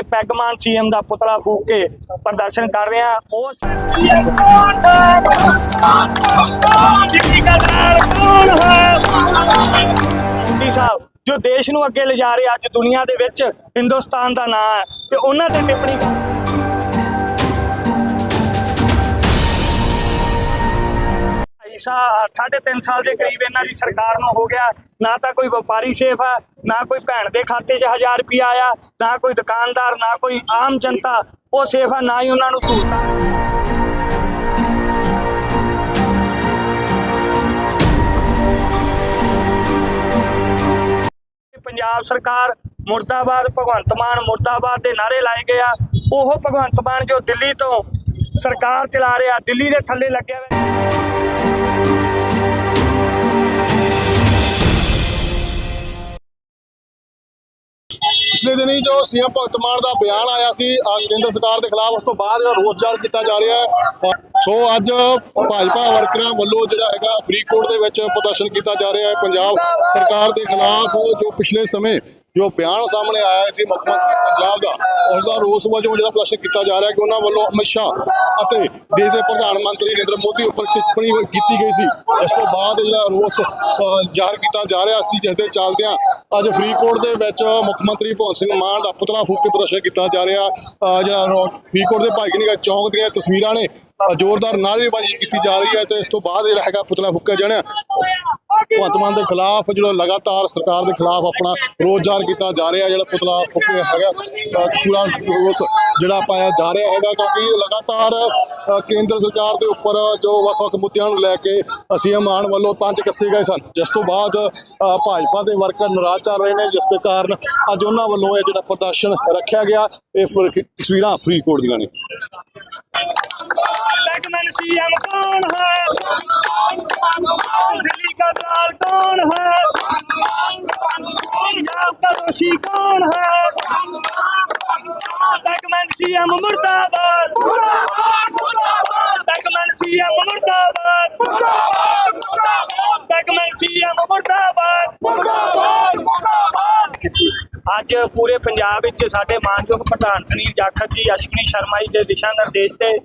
ਦੇ ਪੈਗਮਾਨ ਸੀਐਮ ਦਾ ਪੁਤਲਾ ਫੂਕ ਕੇ ਪ੍ਰਦਰਸ਼ਨ ਕਰ ਰਹੇ। ਆ ਉਸ ਮੋਦੀ ਸਾਹਿਬ, ਜੋ ਦੇਸ਼ ਨੂੰ ਅੱਗੇ ਲਿਜਾ ਰਹੇ, ਅੱਜ ਦੁਨੀਆ ਦੇ ਵਿੱਚ ਹਿੰਦੁਸਤਾਨ ਦਾ ਨਾਂ ਹੈ ਤੇ ਉਹਨਾਂ ਤੇ ਟਿੱਪਣੀ ਕਰ ਐਸਾ ਸਾਢੇ ਤਿੰਨ ਸਾਲ ਦੇ ਕਰੀਬ ਇਹਨਾਂ ਦੀ ਸਰਕਾਰ ਨੂੰ ਹੋ ਗਿਆ। ਨਾ ਤਾਂ ਕੋਈ ਵਪਾਰੀ ਸੇਫ ਆ, ਨਾ ਕੋਈ ਭੈਣ ਦੇ ਖਾਤੇ 'ਚ 1000 ਰੁਪਿਆ ਆਇਆ, ਨਾ ਕੋਈ ਦੁਕਾਨਦਾਰ, ਨਾ ਕੋਈ ਆਮ ਜਨਤਾ, ਉਹ ਸੇਫ ਆ, ਨਾ ਹੀ ਉਹਨਾਂ ਨੂੰ ਸਹੂਲਤਾਂ। ਪੰਜਾਬ ਸਰਕਾਰ ਮੁਰਦਾਬਾਦ, ਭਗਵੰਤ ਮਾਨ ਮੁਰਦਾਬਾਦ ਦੇ ਨਾਰੇ ਲਾਏ ਗਏ ਆ। ਉਹ ਭਗਵੰਤ ਮਾਨ ਜੋ ਦਿੱਲੀ ਤੋਂ ਸਰਕਾਰ ਚਲਾ ਰਿਹਾ, ਦਿੱਲੀ ਦੇ ਥੱਲੇ ਲੱਗਿਆ ਹੋਇਆ। ਪਿਛਲੇ ਦਿਨੀ ਜੋ ਸੀਐਮ ਭਗਤ ਮਾਨ ਦਾ ਬਿਆਨ ਆਇਆ ਸੀ ਕੇਂਦਰ ਸਰਕਾਰ ਦੇ ਖਿਲਾਫ ਉਸ ਤੋਂ ਬਾਅਦ ਜਿਹੜਾ ਰੋਸ ਜ਼ਾਹਰ ਕੀਤਾ ਜਾ ਰਿਹਾ ਹੈ। ਸੋ ਅੱਜ ਭਾਜਪਾ ਵਰਕਰਾਂ ਵੱਲੋਂ ਜਿਹੜਾ ਹੈਗਾ ਫਰੀਦਕੋਟ ਦੇ ਵਿੱਚ ਪ੍ਰਦਰਸ਼ਨ ਕੀਤਾ ਜਾ ਰਿਹਾ ਹੈ। ਪੰਜਾਬ ਸਰਕਾਰ ਦੇ ਖਿਲਾਫ ਜੋ ਪਿਛਲੇ ਸਮੇਂ ਜੋ ਬਿਆਨ ਸਾਹਮਣੇ ਆਇਆ ਸੀ ਮੁੱਖ ਮੰਤਰੀ ਪੰਜਾਬ ਦਾ ਉਸ ਦਾ ਰੋਸ ਵਜੋਂ ਜਿਹੜਾ ਪ੍ਰਦਰਸ਼ਨ ਕੀਤਾ ਜਾ ਰਿਹਾ ਕਿ ਉਹਨਾਂ ਵੱਲੋਂ ਅਮਿਤ ਸ਼ਾਹ ਅਤੇ ਦੇਸ਼ ਦੇ ਪ੍ਰਧਾਨ ਮੰਤਰੀ ਨਰਿੰਦਰ ਮੋਦੀ ਉੱਪਰ ਟਿੱਪਣੀ ਕੀਤੀ ਗਈ ਸੀ। ਇਸ ਤੋਂ ਬਾਅਦ ਜਿਹੜਾ ਰੋਸ ਅਹ, ਜ਼ਾਹਰ ਕੀਤਾ ਜਾ ਰਿਹਾ ਸੀ ਜਿਸ ਦੇ ਚੱਲਦਿਆਂ ਅੱਜ ਫਰੀਦਕੋਟ ਦੇ ਵਿੱਚ ਮੁੱਖ ਮੰਤਰੀ ਭਗਵੰਤ ਸਿੰਘ ਮਾਨ ਦਾ ਪੁਤਲਾ ਫੂਕ ਕੇ ਪ੍ਰਦਰਸ਼ਨ ਕੀਤਾ ਜਾ ਰਿਹਾ। ਅਹ, ਜਿਹੜਾ ਰੋ- ਫਰੀਦਕੋਟ ਦੇ ਭਾਈਗਨੀਗਾ ਚੌਂਕ ਦੀਆਂ ਤਸਵੀਰਾਂ ਨੇ ਜ਼ੋਰਦਾਰ ਨਾਅਰੇਬਾਜ਼ੀ ਕੀਤੀ ਜਾ ਰਹੀ ਹੈ ਤੇ ਇਸ ਤੋਂ ਬਾਅਦ ਜਿਹੜਾ ਹੈਗਾ ਪੁਤਲਾ ਫੂਕਿਆ ਜਾਣਾ। ਭਗਵੰਤ ਮਾਨ ਦੇ ਖਿਲਾਫ ਜਿਹੜਾ ਲਗਾਤਾਰ ਸਰਕਾਰ ਦੇ ਖਿਲਾਫ ਆਪਣਾ ਰੋਜ਼ਗਾਰ ਕੀਤਾ ਜਾ ਰਿਹਾ, ਜਿਹੜਾ ਪੁਤਲਾ ਫੁੱਕਿਆ ਹੈਗਾ ਪੂਰਾ ਉਸ ਜਿਹੜਾ ਪਾਇਆ ਜਾ ਰਿਹਾ ਹੈਗਾ, ਕਿਉਂਕਿ ਲਗਾਤਾਰ ਕੇਂਦਰ ਸਰਕਾਰ ਦੇ ਉੱਪਰ ਜੋ ਵੱਖ-ਵੱਖ ਮੁੱਦਿਆਂ ਨੂੰ ਲੈ ਕੇ ਸੀਐਮ ਆਣ ਵੱਲੋਂ ਤੰਜ ਕੱਸੇ ਗਏ ਸਨ। ਜਿਸ ਤੋਂ ਬਾਅਦ ਭਾਜਪਾ ਦੇ ਵਰਕਰ ਨਾਰਾਜ਼ ਚੱਲ ਰਹੇ ਨੇ, ਜਿਸ ਦੇ ਕਾਰਨ ਅੱਜ ਉਹਨਾਂ ਵੱਲੋਂ ਇਹ ਜਿਹੜਾ ਪ੍ਰਦਰਸ਼ਨ ਰੱਖਿਆ ਗਿਆ, ਇਹ ਤਸਵੀਰਾਂ ਫਰੀਦਕੋਟ ਦੀਆਂ ਨੇ। ਬੈਟਮੈਨ ਸੀਐਮ ਕੌਣ ਹੈ? ਦਿੱਲੀ ਦਾ ਦੋਸ਼ੀ ਕੌਣ ਹੈ? ਬੈਕਮੈਨ ਸੀਐਮ ਮੁਰਦਾਬਾਦ। ਬੈਕਮੈਨ ਸੀਐਮ ਮੁਰਦਾਬਾਦ। ਬੈਕਮੈਨ ਸੀਐਮ ਮੁਰਦਾਬਾਦ। ਅੱਜ ਪੂਰੇ ਪੰਜਾਬ ਵਿੱਚ ਸਾਡੇ ਮਾਨਯੋਗ ਪ੍ਰਧਾਨ ਸ੍ਰੀ ਜਾਖੜ ਜੀ, ਅਸ਼ਵਨੀ ਸ਼ਰਮਾ ਜੀ ਦੇ ਦਿਸ਼ਾ ਨਿਰਦੇਸ਼ ਤੇ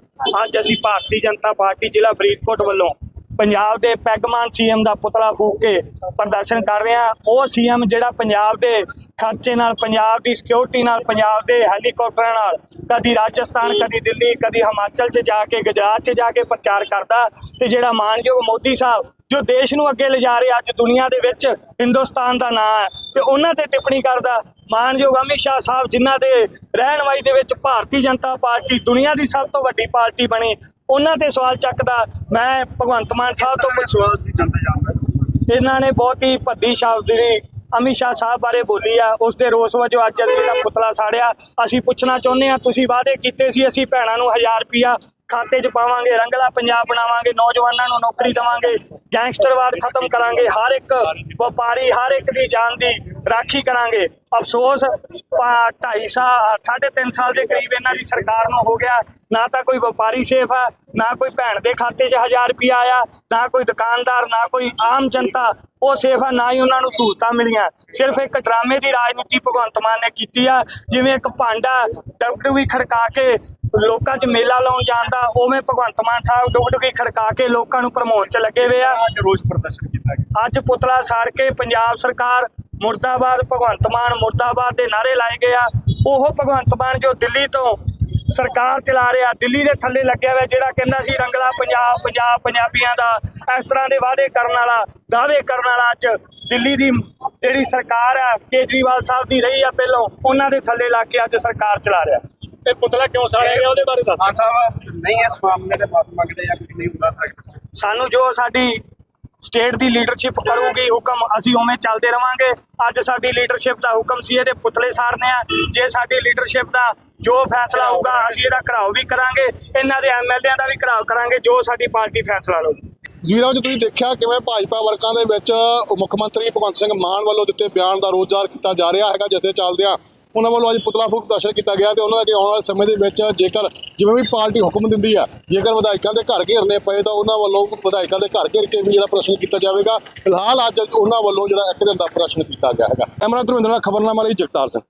ਅੱਜ ਅਸੀਂ ਭਾਰਤੀ ਜਨਤਾ ਪਾਰਟੀ ਜ਼ਿਲ੍ਹਾ ਫਰੀਦਕੋਟ ਵੱਲੋਂ ਪੰਜਾਬ ਦੇ ਪੈਗਮਾਨ ਸੀਐਮ ਦਾ ਪੁਤਲਾ ਫੂਕ ਕੇ ਪ੍ਰਦਰਸ਼ਨ ਕਰ ਰਹੇ। ਹਾਂ ਉਹ ਸੀਐਮ ਜਿਹੜਾ ਪੰਜਾਬ ਦੇ ਖਰਚੇ ਨਾਲ, ਪੰਜਾਬ ਦੀ ਸਿਕਿਉਰਿਟੀ ਨਾਲ, ਪੰਜਾਬ ਦੇ ਹੈਲੀਕਾਪਟਰਾਂ ਨਾਲ ਕਦੀ ਰਾਜਸਥਾਨ, ਕਦੀ ਦਿੱਲੀ, ਕਦੀ ਹਿਮਾਚਲ 'ਚ ਜਾ ਕੇ, ਗੁਜਰਾਤ 'ਚ ਜਾ ਕੇ ਪ੍ਰਚਾਰ ਕਰਦਾ ਤੇ ਜਿਹੜਾ ਮਾਨਯੋਗ ਮੋਦੀ ਸਾਹਿਬ, ਜੋ ਦੇਸ਼ ਨੂੰ ਅੱਗੇ ਲਿਜਾ ਰਹੇ, ਅੱਜ ਦੁਨੀਆ ਦੇ ਵਿੱਚ ਹਿੰਦੁਸਤਾਨ ਦਾ ਨਾਂ ਹੈ ਤੇ ਉਹਨਾਂ ਤੇ ਟਿੱਪਣੀ ਕਰਦਾ। ਮਾਨਯੋਗ ਅਮਿਤ ਸ਼ਾਹ ਸਾਹਿਬ ਜਿਨ੍ਹਾਂ ਦੇ ਰਹਿਨਵਾਈ ਦੇ ਵਿੱਚ ਭਾਰਤੀ ਜਨਤਾ ਪਾਰਟੀ ਦੁਨੀਆ ਦੀ ਸਭ ਤੋਂ ਵੱਡੀ ਪਾਰਟੀ ਬਣੀ ਉਹਨਾਂ ਤੇ ਸਵਾਲ ਚੱਕਦਾ ਮੈਂ ਭਗਵੰਤ ਮਾਨ ਸਾਹਿਬ ਤੋਂ ਪੁੱਛ ਸਵਾਲ ਸੀ ਜਨਤਾ ਜਾਣਦਾ ਇਹਨਾਂ ਨੇ ਬਹੁਤ ਹੀ ਭੱਦੀ ਸ਼ਬਦ ਜਿਹੜੀ ਅਮਿਤ ਸ਼ਾਹ ਸਾਹਿਬ ਬਾਰੇ ਬੋਲੀ ਆ ਉਸ ਦੇ ਰੋਸ ਵਜੋਂ ਅੱਜ ਅਸੀਂ ਇਹਦਾ ਪੁਤਲਾ ਸਾੜਿਆ। ਅਸੀਂ ਪੁੱਛਣਾ ਚਾਹੁੰਦੇ ਆ ਤੁਸੀਂ ਵਾਅਦੇ ਕੀਤੇ ਸੀ ਅਸੀਂ ਭੈਣਾਂ ਨੂੰ 1000 ਰੁਪਿਆ ਖਾਤੇ 'ਚ ਪਾਵਾਂਗੇ ਰੰਗਲਾ ਪੰਜਾਬ ਬਣਾਵਾਂਗੇ ਨੌਜਵਾਨਾਂ ਨੂੰ ਨੌਕਰੀ ਦੇਵਾਂਗੇ ਗੈਂਗਸਟਰਵਾਦ ਖਤਮ ਕਰਾਂਗੇ ਹਰ ਇੱਕ ਵਪਾਰੀ ਹਰ ਇੱਕ ਦੀ ਜਾਨ ਦੀ ਰਾਖੀ ਕਰਾਂਗੇ। ਅਫਸੋਸ 2.5 ਸਾਲ 3.5 ਸਾਲ ਦੇ ਕਰੀਬ ਇਹਨਾਂ ਦੀ ਸਰਕਾਰ ਨੂੰ ਹੋ ਗਿਆ। ਨਾ ਤਾਂ ਕੋਈ ਵਪਾਰੀ ਸੇਫ ਹੈ ਨਾ ਕੋਈ ਭੈਣ ਦੇ ਖਾਤੇ 'ਚ 1000 ਰੁਪਿਆ ਆਇਆ ਨਾ ਕੋਈ ਦੁਕਾਨਦਾਰ ਨਾ ਕੋਈ ਆਮ ਜਨਤਾ ਉਹ ਸੇਫ ਹੈ ਨਾ ਹੀ ਉਹਨਾਂ ਨੂੰ ਸਹੂਲਤਾਂ ਮਿਲੀਆਂ। ਸਿਰਫ ਇੱਕ ਡਰਾਮੇ ਦੀ ਰਾਜਨੀਤੀ ਭਗਵੰਤ ਮਾਨ ਨੇ ਕੀਤੀ ਆ ਜਿਵੇਂ ਇੱਕ ਭਾਂਡਾ ਡੁਗਡੁਗੀ ਖੜਕਾ ਕੇ ਲੋਕਾਂ 'ਚ ਮੇਲਾ ਲਾਉਣ ਜਾਂਦਾ ਉਵੇਂ ਭਗਵੰਤ ਮਾਨ ਸਾਹਿਬ ਡੁਗਡੁਗੀ ਖੜਕਾ ਕੇ ਲੋਕਾਂ ਨੂੰ ਭਰਮਾਉਣ 'ਚ ਲੱਗੇ ਹੋਏ ਆ। ਅੱਜ ਰੋਸ ਪ੍ਰਦਰਸ਼ਨ ਕੀਤਾ ਗਿਆ। ਅੱਜ ਪੁਤਲਾ ਸਾੜ ਕੇ ਪੰਜਾਬ ਸਰਕਾਰ ਮੁਰਦਾਬਾਦ ਭਗਵੰਤ ਮਾਨ ਮੁਰਦਾਬਾਦ ਦੇ ਨਾਰੇ ਲਾਏ ਗਏ ਆ। ਉਹ ਭਗਵੰਤ ਮਾਨ ਜੋ ਦਿੱਲੀ ਤੋਂ ਸਰਕਾਰ ਚਲਾ ਰਿਹਾ ਦਿੱਲੀ ਦੇ ਥੱਲੇ ਲੱਗਿਆ ਹੋਇਆ ਜਿਹੜਾ ਕਹਿੰਦਾ ਸੀ ਰੰਗਲਾ ਪੰਜਾਬ ਪੰਜਾਬ ਪੰਜਾਬੀਆਂ ਦਾ ਇਸ ਤਰ੍ਹਾਂ ਦੇ ਵਾਅਦੇ ਕਰਨ ਵਾਲਾ ਦਾਅਵੇ ਕਰਨ ਵਾਲਾ ਅੱਜ ਦਿੱਲੀ ਦੀ ਜਿਹੜੀ ਸਰਕਾਰ ਆ ਕੇਜਰੀਵਾਲ ਸਾਹਿਬ ਦੀ ਰਹੀ ਆ ਪਹਿਲਾਂ ਉਹਨਾਂ ਦੇ ਥੱਲੇ ਲੱਗ ਕੇ ਅੱਜ ਸਰਕਾਰ ਚਲਾ ਰਿਹਾ। ਇਹ ਪੁਤਲਾ ਕਿਉਂ ਸਾੜਿਆ ਗਿਆ ਉਹਦੇ ਬਾਰੇ ਦੱਸ। ਖਾਨ ਸਾਹਿਬ ਨਹੀਂ ਇਸ ਮਾਮਲੇ ਦੇ ਮਾਫੀ ਮੰਗਦੇ ਜਾਂ ਕੁਝ ਨਹੀਂ ਹੁੰਦਾ ਸਾਨੂੰ ਜੋ ਸਾਡੀ ਸਟੇਟ ਦੀ ਲੀਡਰਸ਼ਿਪ ਕਰੂਗੀ, ਹੁਕਮ ਅਸੀਂ ਉਵੇਂ ਚੱਲਦੇ ਰਵਾਂਗੇ। ਅੱਜ ਸਾਡੀ ਲੀਡਰਸ਼ਿਪ ਦਾ ਹੁਕਮ ਸੀ, ਇਹਦੇ ਪੁਤਲੇ ਸਾੜਨੇ ਆ। ਜੇ ਸਾਡੀ ਲੀਡਰਸ਼ਿਪ ਦਾ ਜੋ ਫੈਸਲਾ ਹੋਊਗਾ, ਅਸੀਂ ਇਹਦਾ ਘਰਾਓ ਵੀ ਕਰਾਂਗੇ, ਇਹਨਾਂ ਦੇ ਐਮਐਲਏਆਂ ਦਾ ਵੀ ਘਰਾਓ ਕਰਾਂਗੇ, ਜੋ ਸਾਡੀ ਪਾਰਟੀ ਫੈਸਲਾ ਲਊਗੀ ਤਸਵੀਰਾਂ ਵਿੱਚ ਤੁਸੀਂ ਦੇਖਿਆ ਕਿਵੇਂ ਭਾਜਪਾ ਵਰਕਾਂ ਦੇ ਵਿੱਚ ਮੁੱਖ ਮੰਤਰੀ ਭਗਵੰਤ ਸਿੰਘ ਮਾਨ ਵੱਲੋਂ ਦਿੱਤੇ ਬਿਆਨ ਦਾ ਰੋਜ਼ਗਾਰ ਕੀਤਾ ਜਾ ਰਿਹਾ ਹੈਗਾ, ਜਿੱਥੇ ਚੱਲਦਿਆਂ ਉਹਨਾਂ ਵੱਲੋਂ ਅੱਜ ਪੁਤਲਾ ਫੂਕ ਪ੍ਰਦਰਸ਼ਨ ਕੀਤਾ ਗਿਆ ਤੇ ਉਹਨਾਂ ਦੇ ਆਉਣ ਵਾਲੇ ਸਮੇਂ ਦੇ ਵਿੱਚ ਜੇਕਰ ਜਿਵੇਂ ਵੀ ਪਾਰਟੀ ਹੁਕਮ ਦਿੰਦੀ ਆ, ਜੇਕਰ ਵਿਧਾਇਕਾਂ ਦੇ ਘਰ ਘੇਰਨੇ ਪਏ ਤਾਂ ਉਹਨਾਂ ਵੱਲੋਂ ਵਿਧਾਇਕਾਂ ਦੇ ਘਰ ਘੇਰ ਕੇ ਵੀ ਜਿਹੜਾ ਪ੍ਰਸ਼ਨ ਕੀਤਾ ਜਾਵੇਗਾ। ਫਿਲਹਾਲ ਅੱਜ ਉਹਨਾਂ ਵੱਲੋਂ ਜਿਹੜਾ ਇੱਕ ਦਿਨ ਦਾ ਪ੍ਰਸ਼ਨ ਕੀਤਾ ਗਿਆ ਹੈਗਾ। ਕੈਮਰਾ ਧਰਮਿੰਦਰ ਨਾਲ ਖਬਰਨਾਮਾ ਲਈ ਜਗਤਾਰ ਸਿੰਘ।